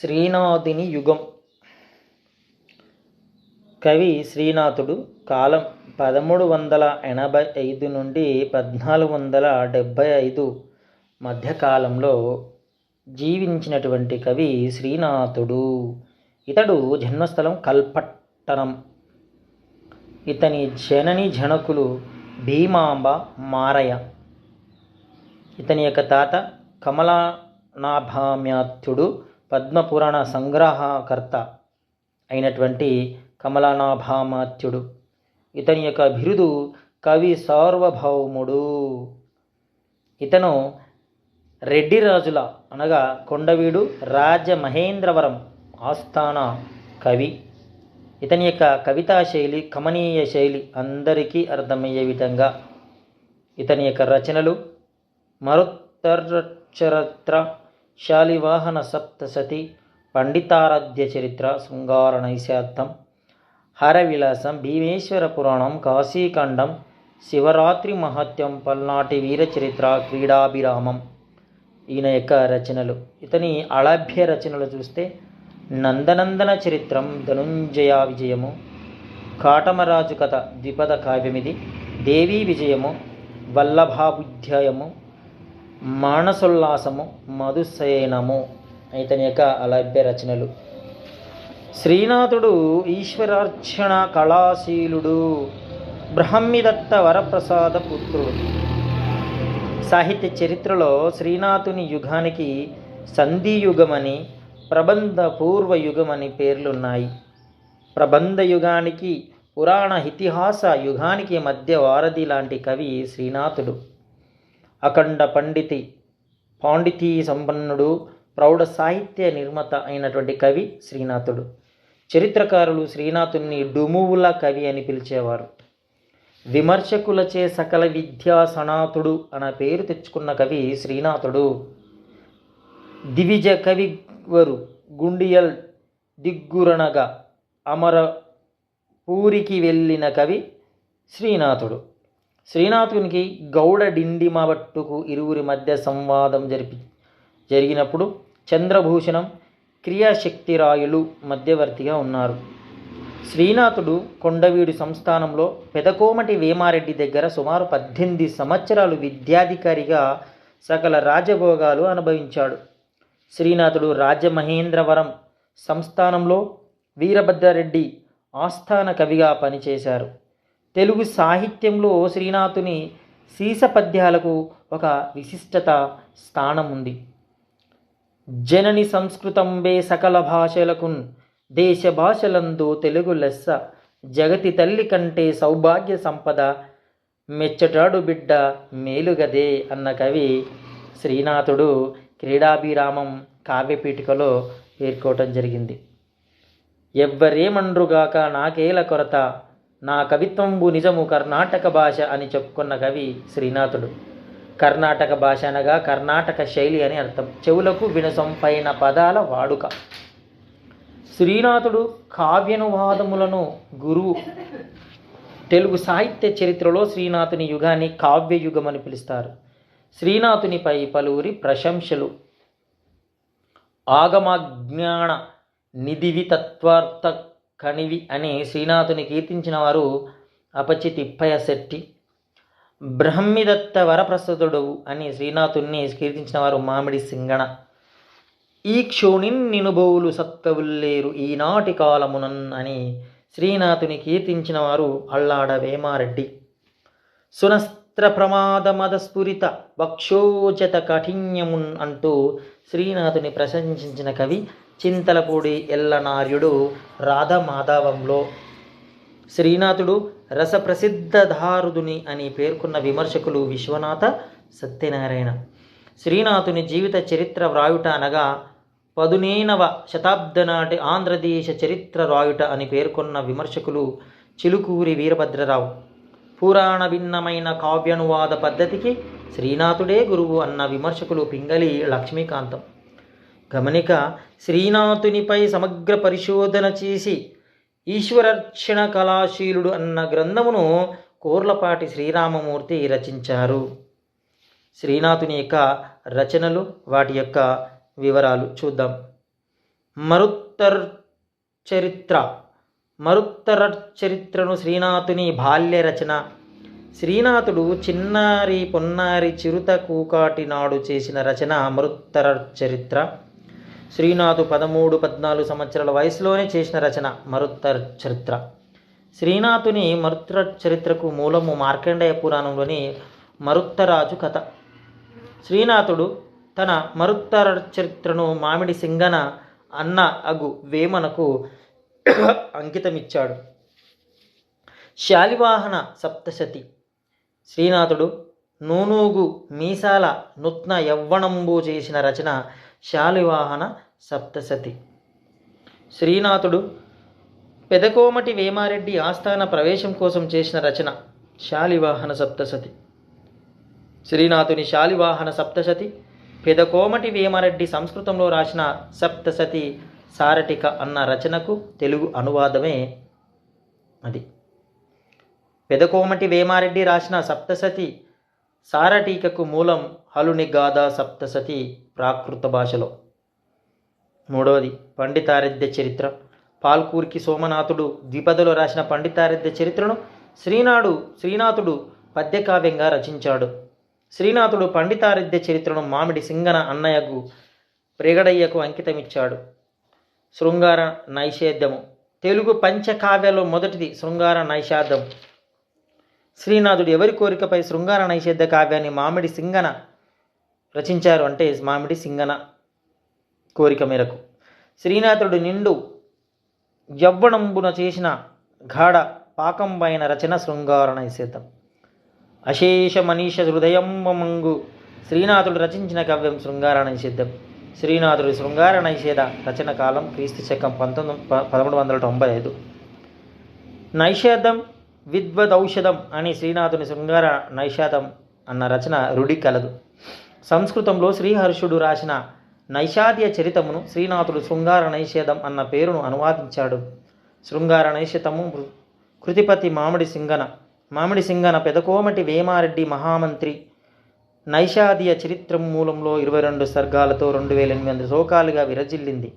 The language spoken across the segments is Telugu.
శ్రీనాథుని యుగం. కవి శ్రీనాథుడు కాలం పదమూడు వందల ఎనభై ఐదు నుండి పద్నాలుగు వందల డెబ్భై ఐదు మధ్యకాలంలో జీవించినటువంటి కవి శ్రీనాథుడు. ఇతడు జన్మస్థలం కల్పట్టణం. ఇతని జనని జనకులు భీమాంబ మారయ్య. ఇతని యొక్క తాత కమలానాభామ్యాత్యుడు పద్మపురాణ సంగ్రహకర్త అయినటువంటి కమలానాభామాత్యుడు. ఇతని యొక్క బిరుదు కవి సార్వభౌముడు. ఇతను రెడ్డి రాజుల అనగా కొండవీడు రాజమహేంద్రవరం ఆస్థాన కవి. ఇతని యొక్క కవితా శైలి కమనీయ శైలి అందరికీ అర్థమయ్యే విధంగా ఇతని యొక్క రచనలు మరుత్తరచరిత్ర శాలివాహన సప్తసతి పండితారాధ్య చరిత్ర శృంగార నైశార్థం హరవిలాసం భీమేశ్వర పురాణం కాశీఖండం శివరాత్రి మహత్యం పల్నాటి వీర చరిత్ర క్రీడాభిరామం. ఈయన యొక్క రచనలు. ఇతని అలభ్య రచనలు చూస్తే నందనందన చరిత్రం ధనుంజయ విజయము కాటమరాజు కథ ద్విపద కావ్యమిది దేవీ విజయము వల్లభాబుధ్యాయము మానసోల్లాసము మధుశయనము ఇతని యొక్క అలభ్య రచనలు. శ్రీనాథుడు ఈశ్వరార్చన కళాశీలుడు బ్రహ్మిదత్త వరప్రసాద పుత్రుడు. సాహిత్య చరిత్రలో శ్రీనాథుని యుగానికి సంధియుగమని ప్రబంధ పూర్వ యుగమని పేర్లున్నాయి. ప్రబంధ యుగానికి పురాణ ఇతిహాస యుగానికి మధ్య వారధి లాంటి కవి శ్రీనాథుడు. అఖండ పండితి పాండితీ సంపన్నుడు ప్రౌఢ సాహిత్య నిర్మాత అయినటువంటి కవి శ్రీనాథుడు. చరిత్రకారులు శ్రీనాథుణ్ణి డుమువుల కవి అని పిలిచేవారు. విమర్శకులచే సకల విద్యా సనాథుడు అన్న పేరు తెచ్చుకున్న కవి శ్రీనాథుడు. దివిజ కవివరు గుండియల్ దిగ్గురణగా అమర పూరికి వెళ్ళిన కవి శ్రీనాథుడు. శ్రీనాథునికి గౌడ డిండిమబట్టుకు ఇరువురి మధ్య సంవాదం జరిపి జరిగినప్పుడు చంద్రభూషణం క్రియాశక్తిరాయులు మధ్యవర్తిగా ఉన్నారు. శ్రీనాథుడు కొండవీడు సంస్థానంలో పెదకోమటి వేమారెడ్డి దగ్గర సుమారు పద్దెనిమిది సంవత్సరాలు విద్యాధికారిగా సకల రాజభోగాలు అనుభవించాడు. శ్రీనాథుడు రాజమహేంద్రవరం సంస్థానంలో వీరభద్రారెడ్డి ఆస్థాన కవిగా పనిచేశారు. తెలుగు సాహిత్యంలో శ్రీనాథుని సీస పద్యాలకు ఒక విశిష్టత స్థానం ఉంది జనని సంస్కృతంబే సకల భాషలకున్ దేశ భాషలందు తెలుగు లెస్స జగతి తల్లి కంటే సౌభాగ్య సంపద మెచ్చటాడు బిడ్డ మేలుగదే అన్న కవి శ్రీనాథుడు క్రీడాభిరామం కావ్యపీఠికలో పేర్కోవటం జరిగింది. ఎవ్వరేమండ్రుగాక నాకేల కొరత? నా కవిత్వంబు నిజము కర్ణాటక భాష అని చెప్పుకున్న కవి శ్రీనాథుడు. కర్ణాటక భాష అనగా కర్ణాటక శైలి అని అర్థం. చెవులకు వినసంపైన పదాల వాడుక. శ్రీనాథుడు కావ్యనువాదములను గురువు. తెలుగు సాహిత్య చరిత్రలో శ్రీనాథుని యుగాన్ని కావ్యయుగం అని పిలుస్తారు. శ్రీనాథునిపై పలువురి ప్రశంసలు. ఆగమజ్ఞాన నిధివి తత్వార్థ కణివి అని శ్రీనాథుని కీర్తించిన వారు అపచి తిప్పయ శెట్టి బ్రహ్మిదత్త వరప్రసాదుడు అని శ్రీనాథుణ్ణి కీర్తించిన వారు మామిడి సింగణ. ఈ క్షోణిన్ నినుభవులు సత్కవుల్లేరు ఈనాటి కాలమునన్ అని శ్రీనాథుని కీర్తించిన వారు అల్లాడ వేమారెడ్డి. సునస్త్ర ప్రమాద మదస్ఫురిత వక్షోచత కాఠిన్యమున్ అంటూ శ్రీనాథుని ప్రశంసించిన కవి చింతలపూడి ఎల్లనార్యుడు రాధమాధవంలో. శ్రీనాథుడు రసప్రసిద్ధధారుదుని అని పేర్కొన్న విమర్శకులు విశ్వనాథ సత్యనారాయణ. శ్రీనాథుని జీవిత చరిత్ర వ్రాయుట అనగా పదునేనవ శతాబ్ద నాటి ఆంధ్రదేశ చరిత్ర వ్రాయుట అని పేర్కొన్న విమర్శకులు చిలుకూరి వీరభద్రరావు. పురాణ భిన్నమైన కావ్యానువాద పద్ధతికి శ్రీనాథుడే గురువు అన్న విమర్శకులు పింగళి లక్ష్మీకాంతం. గమనిక శ్రీనాథునిపై సమగ్ర పరిశోధన చేసి ఈశ్వరర్చన కళాశీలుడు అన్న గ్రంథమును కోర్లపాటి శ్రీరామమూర్తి రచించారు. శ్రీనాథుని యొక్క రచనలు వాటి యొక్క వివరాలు చూద్దాం. మరుత్తర్ చరిత్ర మరుత్తర చరిత్రను శ్రీనాథుని బాల్య రచన. శ్రీనాథుడు చిన్నారి పొన్నారి చిరుత కూకాటి నాడు చేసిన రచన మరుత్తర చరిత్ర శ్రీనాథు పదమూడు పద్నాలుగు సంవత్సరాల వయసులోనే చేసిన రచన మరుత్తర చరిత్ర శ్రీనాథుని మరుత్ర చరిత్రకు మూలము మార్కండేయ పురాణంలోని మరుత్తరాజు కథ. శ్రీనాథుడు తన మరుత్తర చరిత్రను మామిడి సింగన అన్న అగు వేమనకు అంకితమిచ్చాడు. శాలివాహన సప్తశతి. శ్రీనాథుడు నూనూగు మీసాల నూత్న యవ్వనంబు చేసిన రచన శాలివాహన సప్తశతి. శ్రీనాథుడు పెదకోమటి వేమారెడ్డి ఆస్థాన ప్రవేశం కోసం చేసిన రచన శాలివాహన సప్తశతి. శ్రీనాథుని శాలివాహన సప్తశతి పెదకోమటి వేమారెడ్డి సంస్కృతంలో రాసిన సప్తశతి సారటిక అన్న రచనకు తెలుగు అనువాదమే అది. పెదకోమటి వేమారెడ్డి రాసిన సప్తశతి సారటీకకు మూలం హలుని గాథ సప్తశతి ప్రాకృత భాషలో. మూడవది పండితారధ్య చరిత్ర. పాల్కూరికి సోమనాథుడు ద్విపదలో రాసిన పండితారధ్య చరిత్రను శ్రీనాడు శ్రీనాథుడు పద్యకావ్యంగా రచించాడు. శ్రీనాథుడు పండితారధ్య చరిత్రను మామిడి సింగన అన్నయ్యకు ప్రేగడయ్యకు అంకితమిచ్చాడు. శృంగార నైషేద్యము. తెలుగు పంచకావ్యాల్లో మొదటిది శృంగార నైషాద్యం. శ్రీనాథుడు ఎవరి కోరికపై శృంగార నైషేద్య కావ్యాన్ని మామిడి సింగన రచించారు అంటే మామిడి సింగన కోరిక మేరకు. శ్రీనాథుడు నిండు యవ్వనంబున చేసిన గాఢ పాకంబైన రచన శృంగార నైషేద్యం అశేష మనీష హృదయంబమంగు శ్రీనాథుడు రచించిన కావ్యం శృంగార నైషేద్యం శ్రీనాథుడి శృంగార నైషేధ రచన కాలం క్రీస్తు శకం పంతొమ్మిది పదమూడు వందల తొంభై ఐదు. నైషేధం విద్వదౌషధం అని శ్రీనాథుని శృంగార నైషాదం అన్న రచన రుడి కలదు. సంస్కృతంలో శ్రీహర్షుడు రాసిన నైషాద్య చరితమును శ్రీనాథుడు శృంగార నైషేధం అన్న పేరును అనువాదించాడు. శృంగార నైషితము కృతిపతి మామిడి సింగన మామిడి సింగన పెదకోమటి వేమారెడ్డి మహామంత్రి. నైషాదియ చరిత్రం మూలంలో ఇరవై రెండు సర్గాలతో రెండు వేల ఎనిమిది వందల శ్లోకాలుగా విరజిల్లింది.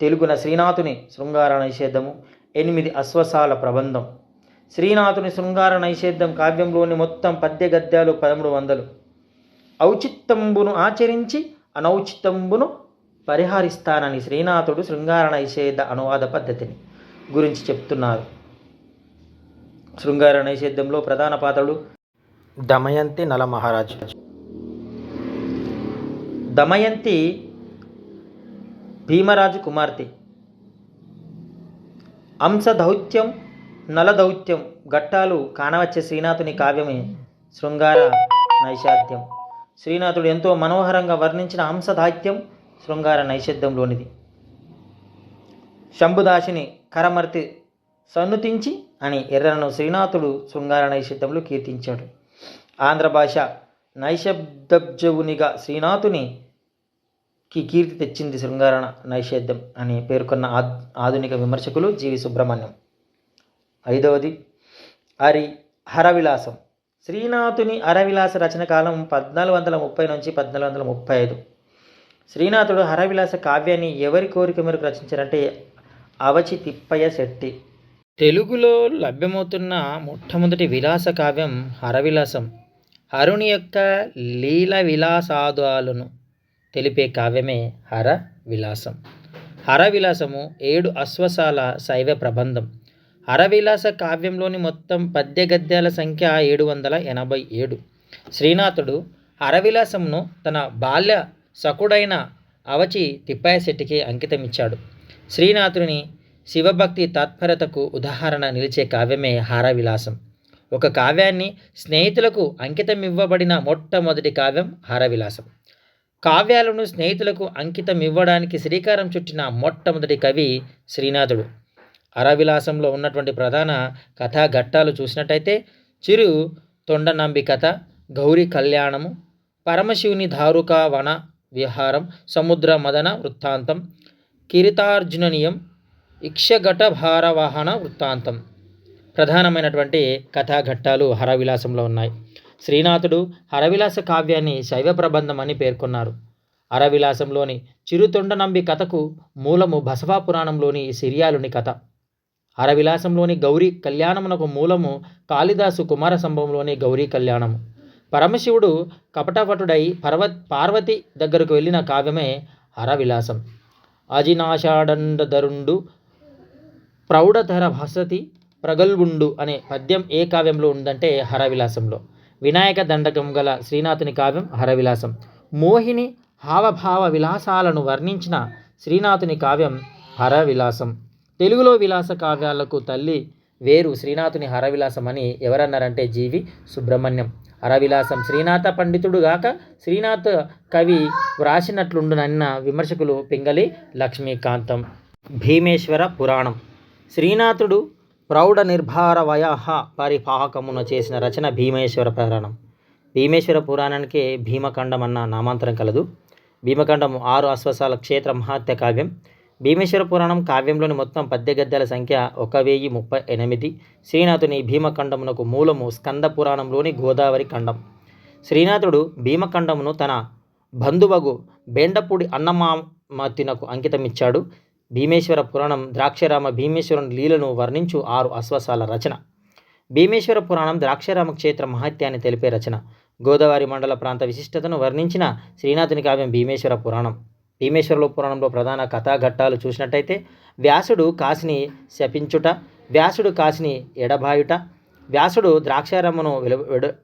తెలుగున శ్రీనాథుని శృంగార నైషేధము ఎనిమిది అశ్వసాల ప్రబంధం. శ్రీనాథుని శృంగార నైషేధం కావ్యంలోని మొత్తం పద్య గద్యాలు పదమూడు వందలు. ఔచిత్తంబును ఆచరించి అనౌచిత్తంబును పరిహరిస్తానని శ్రీనాథుడు శృంగార నైషేధ అనువాద పద్ధతిని గురించి చెప్తున్నారు. శృంగార నైషేద్యంలో ప్రధాన పాత్రలు దమయంతి నల మహారాజు దమయంతి భీమరాజు కుమార్తె. అంశదౌత్యం నలదౌత్యం ఘట్టాలు కానవచ్చే శ్రీనాథుని కావ్యమే శృంగార నైషాద్యం శ్రీనాథుడు ఎంతో మనోహరంగా వర్ణించిన హంసదాత్యం శృంగార నైషద్యంలోనిది శంభుదాసిని కరమర్తి సన్నుతించి అని ఎర్రను శ్రీనాథుడు శృంగార నైషద్యంలో కీర్తించాడు. ఆంధ్ర భాష నైషబ్దబ్జవునిగా శ్రీనాథుని కి కీర్తి తెచ్చింది శృంగార నైషేద్యం అని పేర్కొన్న ఆధునిక విమర్శకులు జీవి సుబ్రహ్మణ్యం. ఐదవది హరి హరవిలాసం. శ్రీనాథుని హరవిలాస రచన కాలం పద్నాలుగు వందల ముప్పై నుంచి పద్నాలుగు వందల ముప్పై ఐదు. శ్రీనాథుడు హరవిలాస కావ్యాన్ని ఎవరి కోరిక మేరకు రచించారంటే అవచి తిప్పయ్య శెట్టి. తెలుగులో లభ్యమవుతున్న మొట్టమొదటి విలాస కావ్యం హరవిలాసం హరుని యొక్క లీల విలాసాదాలను తెలిపే కావ్యమే హర విలాసం హరవిలాసము ఏడు అశ్వసాల శైవ ప్రబంధం. హరవిలాస కావ్యంలోని మొత్తం పద్య గద్యాల సంఖ్య ఏడు వందల ఎనభై ఏడు. శ్రీనాథుడు హరవిలాసమును తన బాల్య సకుడైన అవచి తిప్పాయశెట్టికి అంకితమిచ్చాడు. శ్రీనాథుని శివభక్తి తత్పరతకు ఉదాహరణ నిలిచే కావ్యమే హారవిలాసం. ఒక కావ్యాన్ని స్నేహితులకు అంకితం ఇవ్వబడిన మొట్టమొదటి కావ్యం హారవిలాసం. కావ్యాలను స్నేహితులకు అంకితం ఇవ్వడానికి శ్రీకారం చుట్టిన మొట్టమొదటి కవి శ్రీనాథుడు. అరవిలాసంలో ఉన్నటువంటి ప్రధాన కథా ఘట్టాలు చూసినట్టయితే చిరు తొండనంబి కథ గౌరీ కళ్యాణము పరమశివుని ధారుకా వన విహారం సముద్ర మదన వృత్తాంతం కిరితార్జుననీయం ఇక్షఘట భారవాహన వృత్తాంతం. ప్రధానమైనటువంటి కథాఘట్టాలు హరవిలాసంలో ఉన్నాయి. శ్రీనాథుడు హరవిలాస కావ్యాన్ని శైవ ప్రబంధం అని పేర్కొన్నారు. అరవిలాసంలోని చిరుతొండనంబి కథకు మూలము బసవా పురాణంలోని సిరియాలుని కథ. అరవిలాసంలోని గౌరీ కళ్యాణమునకు మూలము కాళిదాసు కుమార సంభవంలోని గౌరీ కళ్యాణము. పరమశివుడు కపటపటుడై పర్వ పార్వతి దగ్గరకు వెళ్ళిన కావ్యమే హరవిలాసం అజినాషాడండధరుండు ప్రౌఢధర భసతి ప్రగల్వుండు అనే పద్యం ఏ కావ్యంలో ఉందంటే హరవిలాసంలో వినాయక దండకం గల శ్రీనాథుని కావ్యం హరవిలాసం మోహిని హావభావ విలాసాలను వర్ణించిన శ్రీనాథుని కావ్యం హరవిలాసం తెలుగులో విలాస కావ్యాలకు తల్లి వేరు శ్రీనాథుని హరవిలాసం అని ఎవరన్నారంటే జీవి సుబ్రహ్మణ్యం. హరవిలాసం శ్రీనాథ పండితుడు గాక శ్రీనాథ కవి వ్రాసినట్లుండునన్న విమర్శకులు పింగళి లక్ష్మీకాంతం. భీమేశ్వర పురాణం. శ్రీనాథుడు ప్రౌఢ నిర్భార వయహ పరిపాహకమున చేసిన రచన భీమేశ్వర పురాణం. భీమేశ్వర పురాణానికి భీమఖండం అన్న నామాంతరం కలదు. భీమఖండం ఆరు అశ్వసాల క్షేత్ర మహాత్య కావ్యం. భీమేశ్వర పురాణం కావ్యంలోని మొత్తం పద్యగద్యాల సంఖ్య ఒక వెయ్యి ముప్పై ఎనిమిది. శ్రీనాథుని భీమఖండమునకు మూలము స్కంద పురాణంలోని గోదావరి ఖండం. శ్రీనాథుడు భీమఖండమును తన బంధువగు బేండపూడి అన్నమామతినకు అంకితమిచ్చాడు. భీమేశ్వర పురాణం ద్రాక్షరామ భీమేశ్వరుని లీలను వర్ణించు ఆరు అశ్వసాల రచన. భీమేశ్వర పురాణం ద్రాక్షరామ క్షేత్ర మహత్యాన్ని తెలిపే రచన. గోదావరి మండల ప్రాంత విశిష్టతను వర్ణించిన శ్రీనాథుని కావ్యం భీమేశ్వర పురాణం. భీమేశ్వర పురాణంలో ప్రధాన కథాఘట్టాలు చూసినట్టయితే వ్యాసుడు కాశిని శపించుట వ్యాసుడు కాశిని ఎడబాయుట వ్యాసుడు ద్రాక్షారమ్మను వెల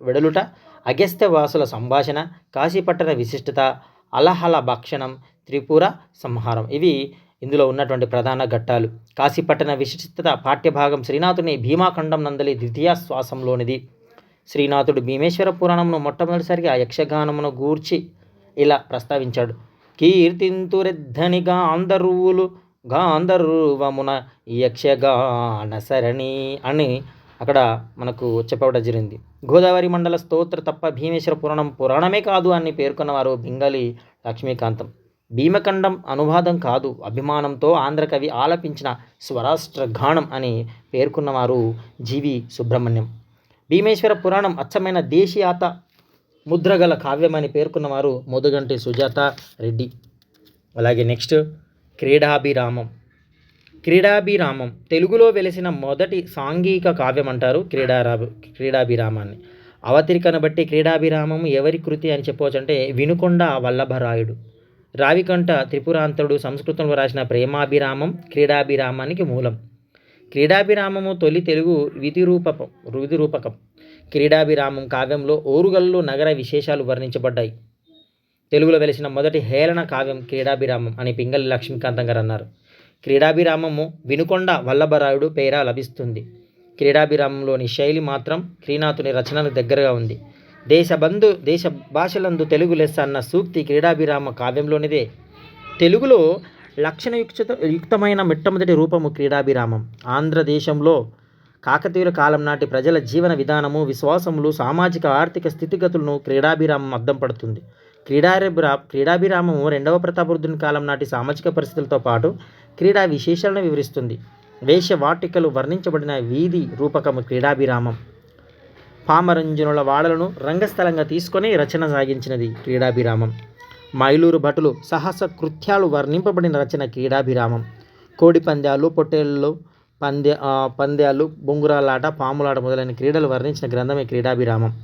వెడలుట అగస్త్య వాసుల సంభాషణ కాశీపట్టణ విశిష్టత అలహల భక్షణం త్రిపుర సంహారం. ఇవి ఇందులో ఉన్నటువంటి ప్రధాన ఘట్టాలు. కాశీపట్టణ విశిష్టత పాఠ్యభాగం శ్రీనాథుని భీమాఖండం నందలి ద్వితీయ శ్వాసంలోనిది. శ్రీనాథుడు భీమేశ్వర పురాణమును మొట్టమొదటిసారిగా యక్షగానమును గూర్చి ఇలా ప్రస్తావించాడు. కీర్తింతురెద్ధని గాంధర్వులు గాంధర్వమున యక్షగాన సరణి అని అక్కడ మనకు చెప్పబడ జరిగింది. గోదావరి మండల స్తోత్ర తప్ప భీమేశ్వర పురాణం పురాణమే కాదు అని పేర్కొన్నవారు బింగలి లక్ష్మీకాంతం. భీమఖండం అనువాదం కాదు అభిమానంతో ఆంధ్రకవి ఆలపించిన స్వరాష్ట్ర గానం అని పేర్కొన్నవారు జీవి సుబ్రహ్మణ్యం. భీమేశ్వర పురాణం అచ్చమైన దేశీయాత ముద్రగల కావ్యమని పేర్కొన్నవారు ముదుగంటి సుజాత రెడ్డి. అలాగే నెక్స్ట్ క్రీడాభిరామం. క్రీడాభిరామం తెలుగులో వెలిసిన మొదటి సాంఘిక కావ్యం అంటారు క్రీడారా క్రీడాభిరామాన్ని. అవతరికను బట్టి క్రీడాభిరామం ఎవరి కృతి అని చెప్పవచ్చు అంటే వినుకొండ వల్లభరాయుడు. రావికంట త్రిపురాంతరుడు సంస్కృతంలో రాసిన ప్రేమాభిరామం క్రీడాభిరామానికి మూలం. క్రీడాభిరామము తొలి తెలుగు విధిరూపకం విధిరూపకం. క్రీడాభిరామం కావ్యంలో ఓరుగల్లు నగర విశేషాలు వర్ణించబడ్డాయి. తెలుగులో వెలిసిన మొదటి హేళన కావ్యం క్రీడాభిరామం అని పింగళి లక్ష్మీకాంతం గారు అన్నారు. క్రీడాభిరామము వినుకొండ వల్లభరాయుడు పేర లభిస్తుంది. క్రీడాభిరామంలోని శైలి మాత్రం శ్రీనాథుని రచనకు దగ్గరగా ఉంది. దేశబంధు దేశ భాషలందు తెలుగు లెస్స అన్న సూక్తి క్రీడాభిరామ కావ్యంలోనిదే. తెలుగులో లక్షణయుక్త యుక్తమైన మొట్టమొదటి రూపము క్రీడాభిరామం. ఆంధ్రదేశంలో కాకతీయుల కాలం నాటి ప్రజల జీవన విధానము విశ్వాసములు సామాజిక ఆర్థిక స్థితిగతులను క్రీడాభిరామం అద్దం పడుతుంది. క్రీడాభిరా క్రీడాభిరామము రెండవ ప్రతాపరుద్రుని కాలం నాటి సామాజిక పరిస్థితులతో పాటు క్రీడా విశేషాలను వివరిస్తుంది. వేష వాటికలు వర్ణించబడిన వీధి రూపకము క్రీడాభిరామం. పామరంజనుల వాడలను రంగస్థలంగా తీసుకొని రచన సాగించినది క్రీడాభిరామం. మైలూరు భటులు సాహస కృత్యాలు వర్ణింపబడిన రచన క్రీడాభిరామం. కోడి పందాలు పొట్టేళ్ళు పంద్య పంద్యాలు బొంగురాలాట పాములాట మొదలైన క్రీడలు వర్ణించిన గ్రంథమే క్రీడాభిరామం.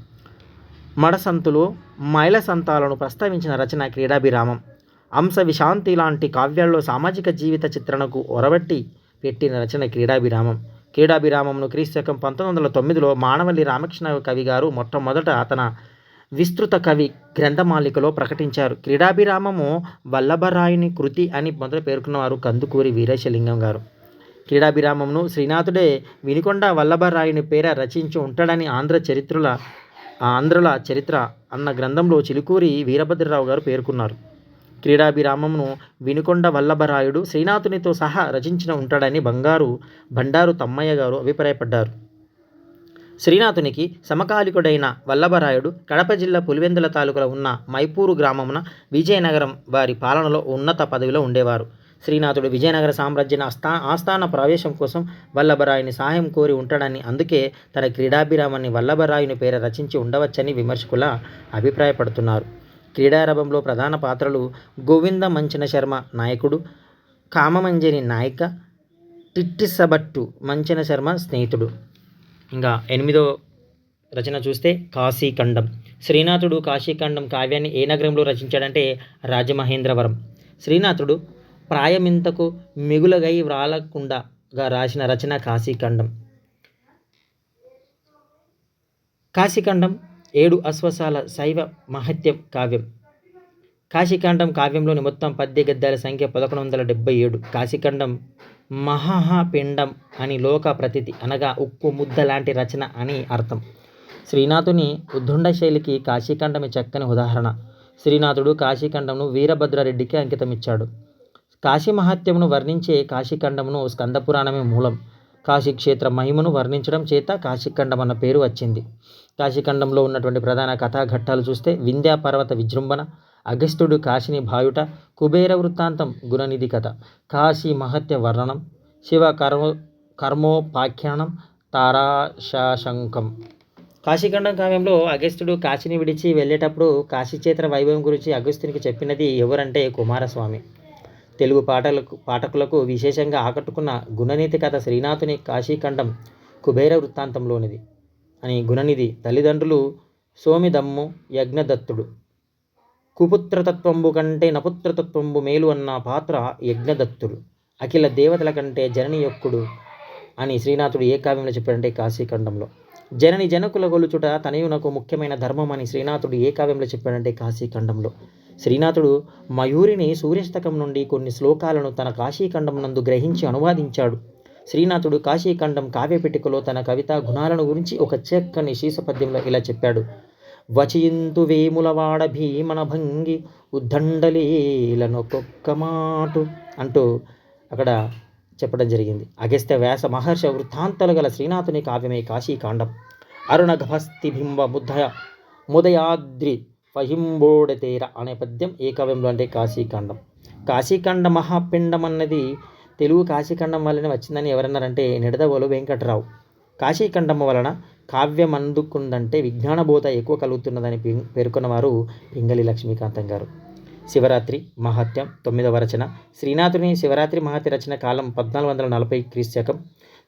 మడసంతులు మైల సంతాలను ప్రస్తావించిన రచన క్రీడాభిరామం. అంశ విశాంతి లాంటి కావ్యాల్లో సామాజిక జీవిత చిత్రణకు ఒరబట్టి పెట్టిన రచన క్రీడాభిరామం. క్రీడాభిరామంను క్రీస్తకం పంతొమ్మిది వందల తొమ్మిదిలో మానవల్లి రామకృష్ణ కవి గారు మొట్టమొదట తన విస్తృత కవి గ్రంథమాలికలో ప్రకటించారు. క్రీడాభిరామము వల్లభరాయుని కృతి అని మొదట పేర్కొన్నవారు కందుకూరి వీరేశలింగం గారు. క్రీడాభిరామంను శ్రీనాథుడే వినికొండ వల్లభరాయుని పేర రచించి ఉంటాడని ఆంధ్ర చరిత్రల ఆంధ్రుల చరిత్ర అన్న గ్రంథంలో చిలుకూరి వీరభద్రరావు గారు పేర్కొన్నారు. క్రీడాభిరామమును వినుకొండ వల్లభరాయుడు శ్రీనాథునితో సహా రచించిన ఉంటాడని బంగారు బండారు తమ్మయ్య గారు అభిప్రాయపడ్డారు. శ్రీనాథునికి సమకాలికుడైన వల్లభరాయుడు కడప జిల్లా పులివెందుల తాలూకులో ఉన్న మైపూరు గ్రామమున విజయనగరం వారి పాలనలో ఉన్నత పదవిలో ఉండేవారు. శ్రీనాథుడు విజయనగర సామ్రాజ్యం ఆస్థా ఆస్థాన ప్రవేశం కోసం వల్లభరాయుని సహాయం కోరి ఉంటాడని అందుకే తన క్రీడాభిరామాన్ని వల్లభరాయుని పేర రచించి ఉండవచ్చని విమర్శకుల అభిప్రాయపడుతున్నారు. క్రీడారంభంలో ప్రధాన పాత్రలు గోవింద మంచన శర్మ నాయకుడు కామమంజరి నాయిక టిట్టిసబట్టు మంచన శర్మ స్నేహితుడు. ఇంకా ఎనిమిదో రచన చూస్తే కాశీఖండం. శ్రీనాథుడు కాశీఖండం కావ్యాన్ని ఏ నగరంలో రచించాడంటే రాజమహేంద్రవరం. శ్రీనాథుడు ప్రాయమింతకు మిగులగై వ్రాలకుండగా రాసిన రచన కాశీఖండం. కాశీఖండం ఏడు అశ్వసాల శైవ మహత్యం కావ్యం. కాశీఖండం కావ్యంలోని మొత్తం పద్య గద్యాల సంఖ్య పదకొండు వందల డెబ్బై ఏడు కాశీఖండం మహాపిండం అని లోక ప్రతితి అనగా ఉక్కు ముద్ద లాంటి రచన అని అర్థం. శ్రీనాథుని ఉద్దుండ శైలికి కాశీఖండమే చక్కని ఉదాహరణ. శ్రీనాథుడు కాశీఖండంను వీరభద్రారెడ్డికి అంకితమిచ్చాడు. కాశీ మహాత్యమును వర్ణించే కాశీఖండమును స్కందపురాణమే మూలం. కాశీక్షేత్ర మహిమను వర్ణించడం చేత కాశీఖండం అన్న పేరు వచ్చింది. కాశీఖండంలో ఉన్నటువంటి ప్రధాన కథాఘట్టాలు చూస్తే వింధ్యా పర్వత విజృంభణ అగస్త్యుడు కాశీని భాయుట కుబేర వృత్తాంతం గుణనిధి కథ కాశీ మహత్య వర్ణనం శివ కర్మ కర్మోపాఖ్యానం తారాశాశంకం. కాశీఖండం కావ్యంలో అగస్త్యుడు కాశీని విడిచి వెళ్ళేటప్పుడు కాశీక్షేత్ర వైభవం గురించి అగస్త్యునికి చెప్పినది ఎవరంటే కుమారస్వామి. తెలుగు పాటలకు పాఠకులకు విశేషంగా ఆకట్టుకున్న గుణనీతి కథ శ్రీనాథుని కాశీఖండం కుబేర వృత్తాంతంలోనిది అని గుణనిధి తల్లిదండ్రులు సోమిదమ్ము యజ్ఞదత్తుడు. కుపుత్రతత్వంబు కంటే నపుత్రతత్వంబు మేలు అన్న పాత్ర యజ్ఞదత్తుడు. అఖిల దేవతల కంటే జనని యొక్కుడు అని శ్రీనాథుడు ఏ కావ్యంలో చెప్పాడంటే కాశీఖండంలో. జనని జనకుల గొలుచుట తనయునకు ముఖ్యమైన ధర్మం అని శ్రీనాథుడు ఏ కావ్యంలో చెప్పాడంటే కాశీఖండంలో. శ్రీనాథుడు మయూరిని సూర్యస్తకం నుండి కొన్ని శ్లోకాలను తన కాశీఖండం నందు గ్రహించి అనువాదించాడు. శ్రీనాథుడు కాశీఖండం కావ్యపెట్టికలో తన కవితా గుణాలను గురించి ఒక చక్కని శీసపద్యంలో ఇలా చెప్పాడు. వచయింతు వేములవాడ భీమన భంగి ఉద్దండలీలనొక్కొక్క మాటు అంటూ అక్కడ చెప్పడం జరిగింది. అగస్త్య వ్యాస మహర్షి వృత్తాంతాలు గల శ్రీనాథుని కావ్యమే కాశీకాండం అరుణగభస్తి బింబ ముద్దయ ముదయాద్రి ఫహింబోడతేర అనే పద్యం ఏ కావ్యంలో అంటే కాశీకాండం కాశీఖండ మహాపిండం అన్నది తెలుగు కాశీఖండం వలన వచ్చిందని ఎవరన్నారంటే నిడదవోలు వెంకటరావు. కాశీఖండం వలన కావ్యం అందుకుందంటే విజ్ఞానబోధ ఎక్కువ కలుగుతున్నదని పే- పేర్కొన్నవారు పింగళి లక్ష్మీకాంతం గారు. శివరాత్రి మహాత్యం తొమ్మిదవ రచన. శ్రీనాథుని శివరాత్రి మహత్య రచన కాలం పద్నాలుగు వందల నలభై క్రీస్తకం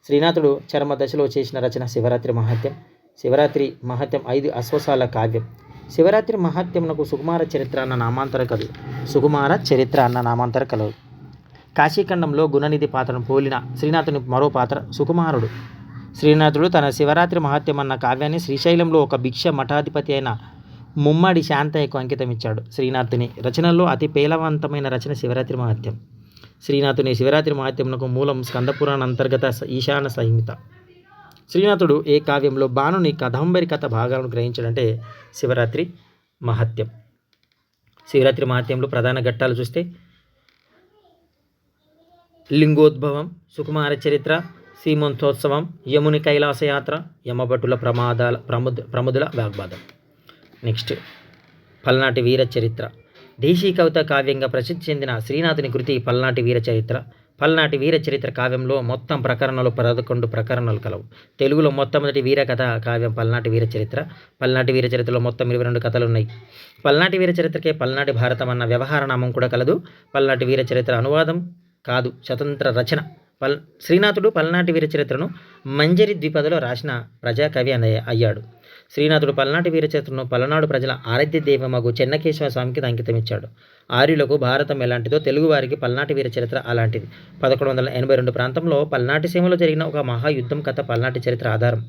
శ్రీనాథుడు చర్మ దశలో చేసిన రచన శివరాత్రి మహాత్యం శివరాత్రి మహత్యం ఐదు అశ్వసాల కావ్యం. శివరాత్రి మహాత్యమునకు సుకుమార చరిత్ర అన్న నామాంతర కలు సుకుమార చరిత్ర అన్న నామాంతర కలదు. కాశీఖండంలో గుణనిధి పాత్రను పోలిన శ్రీనాథుని మరో పాత్ర సుకుమారుడు. శ్రీనాథుడు తన శివరాత్రి మహాత్యం అన్న కావ్యాన్ని శ్రీశైలంలో ఒక భిక్ష మఠాధిపతి అయిన ముమ్మడి శాంతయ్యకు అంకితం ఇచ్చాడు శ్రీనాథుని రచనల్లో అతి పేలవంతమైన రచన శివరాత్రి మహత్యం శ్రీనాథుని శివరాత్రి మహాత్యమునకు మూలం స్కందపురాణ అంతర్గత ఈశాన సంహిత. శ్రీనాథుడు ఏ కావ్యంలో బాణుని కదంబరి కథ భాగాలను గ్రహించడంటే శివరాత్రి మహత్యం. శివరాత్రి మహత్యంలో ప్రధాన ఘట్టాలు చూస్తే లింగోద్భవం సుకుమార చరిత్ర సీమంతోత్సవం యముని కైలాసయాత్ర యమభటుల ప్రమాదాల ప్రముద ప్రముదుల వాగ్వాదం. నెక్స్ట్ పల్నాటి వీర చరిత్ర. దేశీ కవిత కావ్యంగా ప్రసిద్ధి చెందిన శ్రీనాథుని కృతి పల్నాటి వీర చరిత్ర. పల్నాటి వీరచరిత్ర కావ్యంలో మొత్తం ప్రకరణలు పదకొండు ప్రకరణలు కలవు. తెలుగులో మొట్టమొదటి వీరకథ కావ్యం పల్నాటి వీరచరిత్ర పల్నాటి వీరచరిత్రలో మొత్తం ఇరవై రెండు కథలు ఉన్నాయి పల్నాటి వీరచరిత్రకే పల్నాటి భారతం అన్న వ్యవహార నామం కూడా కలదు. పల్నాటి వీరచరిత్ర అనువాదం కాదు స్వతంత్ర రచన. పల్ శ్రీనాథుడు పల్నాటి వీరచరిత్రను మంజరి ద్విపదలో రాసిన ప్రజాకవి అనే అయ్యాడు. శ్రీనాథుడు పల్నాటి వీరచరిత్రను పలనాడు ప్రజల ఆరాధ్య దేవమగు చెన్నకేశవ స్వామికి అంకితమిచ్చాడు. ఆర్యులకు భారతం ఎలాంటిదో తెలుగువారికి పల్నాటి వీరచరిత్ర అలాంటిది. పదకొండు వందల ఎనభై రెండు ప్రాంతంలో పల్నాటి సీమలో జరిగిన ఒక మహాయుద్ధం కథ పల్నాటి చరిత్ర ఆధారం.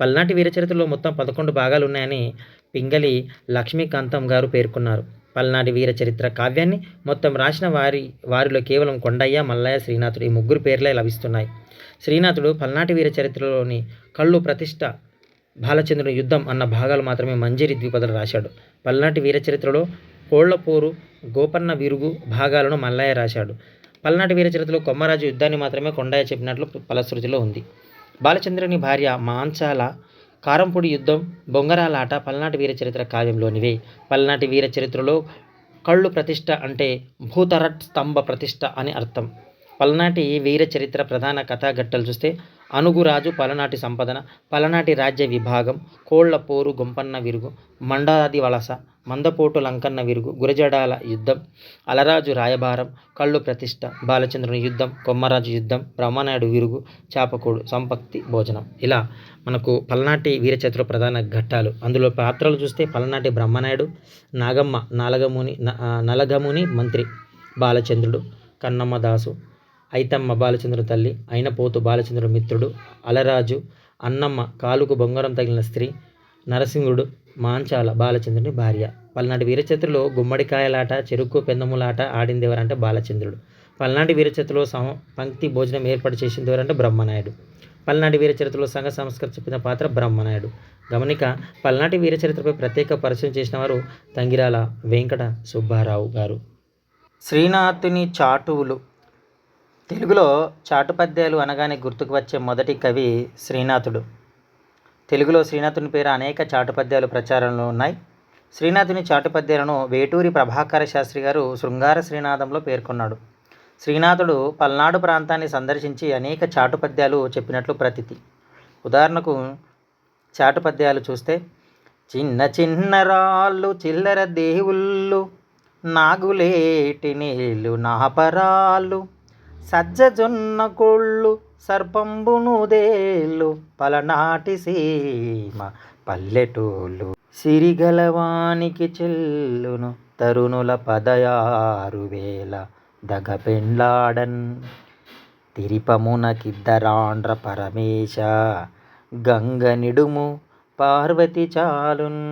పల్నాటి వీరచరిత్రలో మొత్తం పదకొండు భాగాలు ఉన్నాయని పింగళి లక్ష్మీకాంతం గారు పేర్కొన్నారు. పల్నాటి వీర చరిత్ర కావ్యాన్ని మొత్తం రాసిన వారి వారిలో కేవలం కొండయ్య మల్లయ్య శ్రీనాథుడు ఈ ముగ్గురు పేర్లే లభిస్తున్నాయి. శ్రీనాథుడు పల్నాటి వీర చరిత్రలోని కళ్ళు ప్రతిష్ట బాలచంద్రుని యుద్ధం అన్న భాగాలు మాత్రమే మంజరి ద్విపదలు రాశాడు. పల్నాటి వీరచరిత్రలో కోళ్ళపోరు గోపన్న విరుగు భాగాలను మల్లయ్య రాశాడు. పల్నాటి వీరచరిత్రలో కొమ్మరాజు యుద్ధాన్ని మాత్రమే కొండయ్య చెప్పినట్లు ఫలశ్రుతిలో ఉంది. బాలచంద్రుని భార్య మాంచాల కారంపొడి యుద్ధం బొంగరాలాట పల్నాటి వీరచరిత్ర కావ్యంలోనివే. పల్నాటి వీరచరిత్రలో కళ్ళు ప్రతిష్ట అంటే భూతరట్ స్తంభ ప్రతిష్ట అని అర్థం. పల్నాటి వీరచరిత్ర ప్రధాన కథాఘట్టాలు చూస్తే అనుగురాజు పలనాటి సంపదన పలనాటి రాజ్య విభాగం కోళ్ళ పోరు గుంపన్న విరుగు మండాది వలస మందపోటు లంకన్న విరుగు గురజడాల యుద్ధం అలరాజు రాయబారం కళ్ళు ప్రతిష్ట బాలచంద్రుని యుద్ధం కొమ్మరాజు యుద్ధం బ్రహ్మనాయుడు విరుగు చాపకోడు సంపక్తి భోజనం. ఇలా మనకు పలనాటి వీరచతుర ప్రధాన ఘట్టాలు. అందులో పాత్రలు చూస్తే పలనాటి బ్రహ్మనాయుడు నాగమ్మ నాలగముని నలగముని మంత్రి బాలచంద్రుడు కన్నమ్మ దాసు ఐతమ్మ బాలచంద్రుడు తల్లి అయినపోతు బాలచంద్రుడు మిత్రుడు అలరాజు అన్నమ్మ కాలుకు బొంగరం తగిలిన స్త్రీ నరసింహుడు మాంచాల బాలచంద్రుని భార్య. పల్నాటి వీరచతులో గుమ్మడికాయలాట చెరుకు పెందములాట ఆడింది ఎవరంటే బాలచంద్రుడు. పల్నాటి వీరచతులో సమ పంక్తి భోజనం ఏర్పాటు చేసింది ఎవరంటే బ్రహ్మనాయుడు. పల్నాటి వీరచరిత్రలో సంఘ సంస్కృతి చెప్పిన పాత్ర బ్రహ్మనాయుడు. గమనిక పల్నాటి వీరచరిత్రపై ప్రత్యేక పరిచయం చేసిన వారు తంగిరాల వెంకట సుబ్బారావు గారు. శ్రీనాథుని చాటువులు తెలుగులో చాటు పద్యాలు అనగానే గుర్తుకు వచ్చే మొదటి కవి శ్రీనాథుడు. తెలుగులో శ్రీనాథుని పేరు అనేక చాటు పద్యాలు ప్రచారంలో ఉన్నాయి. శ్రీనాథుని చాటు పద్యాలను వేటూరి ప్రభాకర శాస్త్రి గారు శృంగార శ్రీనాథంలో పేర్కొన్నాడు. శ్రీనాథుడు పల్నాడు ప్రాంతాన్ని సందర్శించి అనేక చాటు పద్యాలు చెప్పినట్లు ప్రతీతి. ఉదాహరణకు చాటు పద్యాలు చూస్తే చిన్న చిన్న రాళ్ళు చిల్లర దేవుళ్ళు నాగులేటి నీళ్ళు నాపరాళ్ళు సజ్జజొన్న కొళ్ళు సర్పంబునుదేళ్ళు పలనాటి సీమ పల్లెటూళ్ళు. సిరిగలవానికి చెల్లును తరుణుల పదయారు వేల దగ పెండ్లాడన్ తిరిపమునకిద్దరాండ్ర పరమేశ గంగ నిడుము పార్వతి చాలున్.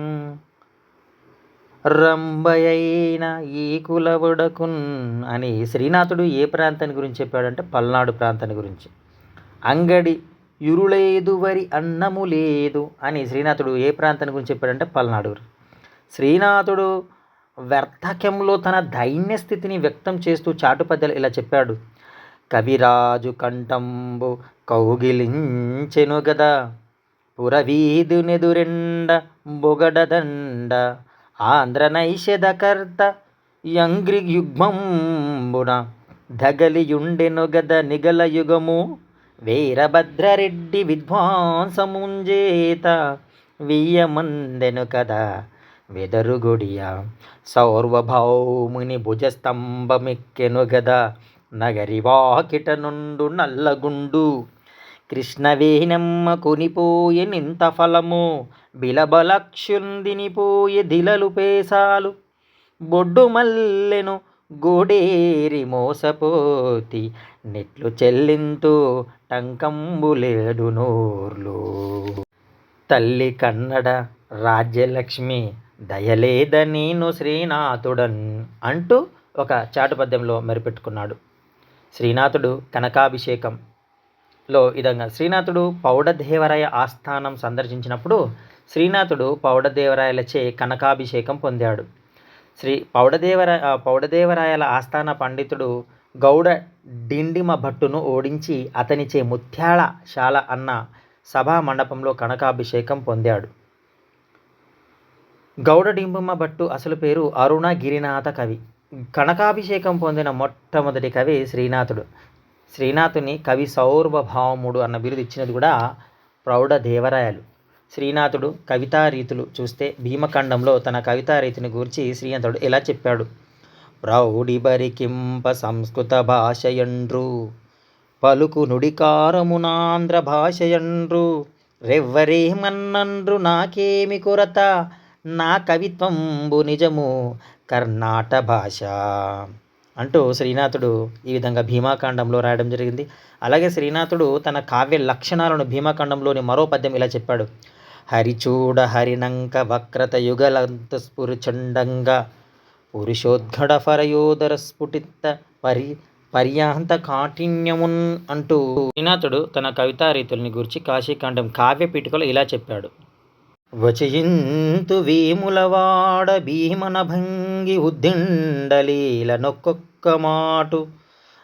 రంభయైన ఈ కులవుడకున్ అని శ్రీనాథుడు ఏ ప్రాంతాన్ని గురించి చెప్పాడంటే పల్నాడు ప్రాంతాన్ని గురించి. అంగడి ఇరులేదు వరి అన్నము లేదు అని శ్రీనాథుడు ఏ ప్రాంతాన్ని గురించి చెప్పాడంటే పల్నాడు. శ్రీనాథుడు వ్యర్థక్యంలో తన దైన్య స్థితిని వ్యక్తం చేస్తూ చాటుపద్యాలు ఇలా చెప్పాడు. కవిరాజు కంఠంబు కౌగిలించెను గదా పురవీధునెదురెండ బొగడదండ ఆంధ్ర నైషధకర్త యంగ్రి యుగ్మంబున ధగలియుండెను గద నిగల యుగము వీరభద్రరెడ్డి విద్వాంసముంజేత వియ్యమందెను కదా వెదరుగుడియ సౌర్వభౌముని భుజస్తంభమెక్కెను గద నగరి వాకిట నుండు నల్లగుండు కృష్ణవేణమ్మ కొనిపోయే నింత ఫలము బిలబలక్షుందినిపోయే దిలలు పేసాలు బొడ్డు మల్లెను గోడేరి మోసపోతి నెట్లు చెల్లింతు టంకంబులేడు నోర్లు. తల్లి కన్నడ రాజ్యలక్ష్మి దయలేద నేను శ్రీనాథుడన్ అంటూ ఒక చాటుపద్యంలో మెరిపెట్టుకున్నాడు. శ్రీనాథుడు కనకాభిషేకం లో విధంగా శ్రీనాథుడు పౌడదేవరాయ ఆస్థానం సందర్శించినప్పుడు శ్రీనాథుడు పౌడదేవరాయలచే కనకాభిషేకం పొందాడు. శ్రీ పౌడదేవర పౌడదేవరాయల ఆస్థాన పండితుడు గౌడ డిండిమ భట్టును ఓడించి అతనిచే ముత్యాల శాల అన్న సభా మండపంలో కనకాభిషేకం పొందాడు. గౌడ డింబమ్మ భట్టు అసలు పేరు అరుణ గిరినాథ కవి. కనకాభిషేకం పొందిన మొట్టమొదటి కవి శ్రీనాథుడు. శ్రీనాథుని కవి సౌర్వభౌముడు అన్న బిరుదు ఇచ్చినది కూడా ప్రౌఢ దేవరాయలు. శ్రీనాథుడు కవితారీతులు చూస్తే భీమఖండంలో తన కవితారీతిని గురించి గూర్చి శ్రీనాథుడు ఇలా చెప్పాడు. ప్రౌఢి బరికింప సంస్కృత భాషయండ్రు పలుకు నుడికారమునాంధ్ర భాషయండ్రు రెవ్వరేమన్నండ్రు నాకేమి కొరత నా కవిత్వంబు నిజము కర్ణాట భాష. అంటూ శ్రీనాథుడు ఈ విధంగా భీమాకాండంలో రాయడం జరిగింది. అలాగే శ్రీనాథుడు తన కావ్య లక్షణాలను భీమాకాండంలోని మరో పద్యం ఇలా చెప్పాడు. హరిచూడ హరినంక వక్రత యుగలంత స్ఫురుచండంగా పురుషోద్ఘడ ఫరయోదర స్ఫుటిత పరి పర్యాంత కాఠిన్యమున్ అంటూ శ్రీనాథుడు తన కవితా రీతుల్ని గురించి కాశీకాండం కావ్య పీఠికలో ఇలా చెప్పాడు. వచయింతు వీములవాడ భీమన భంగి ఉద్దిండలీల నొక్కొక్క మాటు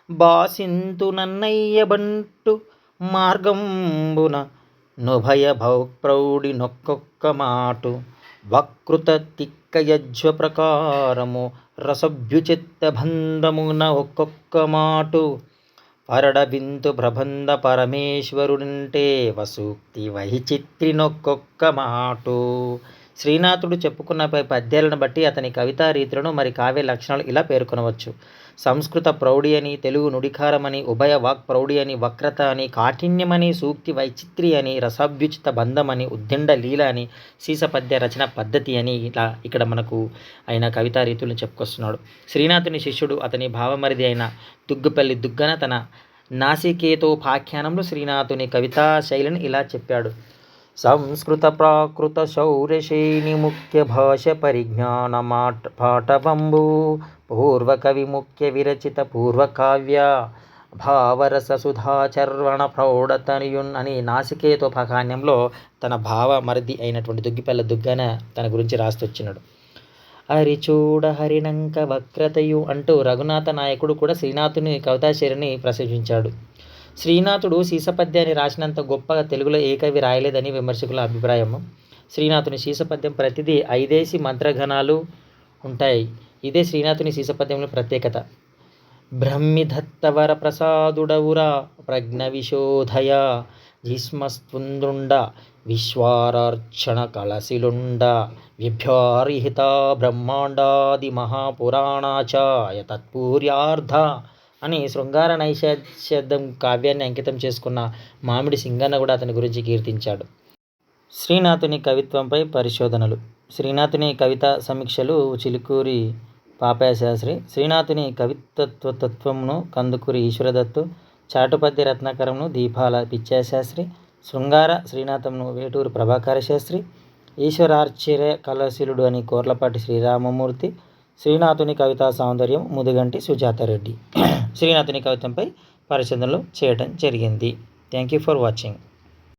బాసింతు నన్నయ్య బంటు మార్గంబున నుభయ భౌప్రౌడి నొక్కొక్క మాటు వక్ృత తిక్కయజ్వ ప్రకారము రసభ్యుచిత్త బంధమున ఒక్కొక్క మాటు పరడబిందు ప్రబంధ పరమేశ్వరుడింటే వసూక్తి వైచిత్రినొక్కొక్క మాటు శ్రీనాథుడు చెప్పుకున్న పై పద్యాలను బట్టి అతని కవితా రీతులను మరి కావ్య లక్షణాలు ఇలా పేర్కొనవచ్చు. సంస్కృత ప్రౌఢి అని తెలుగు నుడికారమని ఉభయ వాక్ ప్రౌఢి అని వక్రత అని కాఠిన్యమని సూక్తి వైచిత్రి అని రసాభ్యుచిత బంధమని ఉద్దండ లీల అని సీసపద్య రచన పద్ధతి అని ఇలా ఇక్కడ మనకు ఆయన కవితా రీతులను చెప్పుకొస్తున్నాడు. శ్రీనాథుని శిష్యుడు అతని భావమరిది అయిన దుగ్గుపల్లి దుగ్గన తన నాసికేతోపాఖ్యానంలో శ్రీనాథుని కవితా శైలిని ఇలా చెప్పాడు. సంస్కృత ప్రాకృత శౌర్యశైని ముఖ్య భాష పరిజ్ఞాన మాట పాఠవంబు పూర్వకవి ముఖ్య విరచిత పూర్వకావ్య భావరస సుధాచర్వణ ప్రౌఢతనియున్ అని నాసికేతోపకాన్యంలో తన భావ మరిది అయినటువంటి దుగ్గిపల్ల దుగ్గన తన గురించి రాస్తొచ్చినాడు. హరిచూడ హరిణంక వక్రతయు అంటూ రఘునాథ నాయకుడు కూడా శ్రీనాథుని కవితాశైలిని ప్రశంసించాడు. శ్రీనాథుడు సీసపద్యాన్ని రాసినంత గొప్పగా తెలుగులో ఏ కవి రాయలేదని విమర్శకుల అభిప్రాయం శ్రీనాథుని సీసపద్యం ప్రతిదీ ఐదేసి మంత్రఘనాలు ఉంటాయి. ఇదే శ్రీనాథుని సీసపద్యంలో ప్రత్యేకత. బ్రహ్మిదత్తవర ప్రసాదుడవురా ప్రజ్ఞ విశోధయ జిస్మస్తుందుండ విశ్వారార్చణ కళశిలుండ విభ్యారిహిత బ్రహ్మాండాది మహాపురాణాచాయ తత్పూర్యార్ధ అని శృంగార నైషాద్యం కావ్యాన్ని అంకితం చేసుకున్న మామిడి సింగన్న కూడా అతని గురించి కీర్తించాడు. శ్రీనాథుని కవిత్వంపై పరిశోధనలు. శ్రీనాథుని కవిత సమీక్షలు చిలుకూరి పాపయ్య శాస్త్రి శ్రీనాథుని కవిత్వ తత్వమును కందుకూరి ఈశ్వరదత్తు. చాటుపద్య రత్నాకరంను దీపాల పిచ్చాశాస్త్రి శృంగార శ్రీనాథంను వేటూరు ప్రభాకర శాస్త్రి ఈశ్వరార్చర్య కళాశీలుడు అని కోర్లపాటి శ్రీరామమూర్తి. శ్రీనాథుని కవితా సౌందర్యం ముదుగంటి సుజాతారెడ్డి శ్రీనాథుని కవితంపై పరిశోధనలు చేయడం జరిగింది. Thank you for watching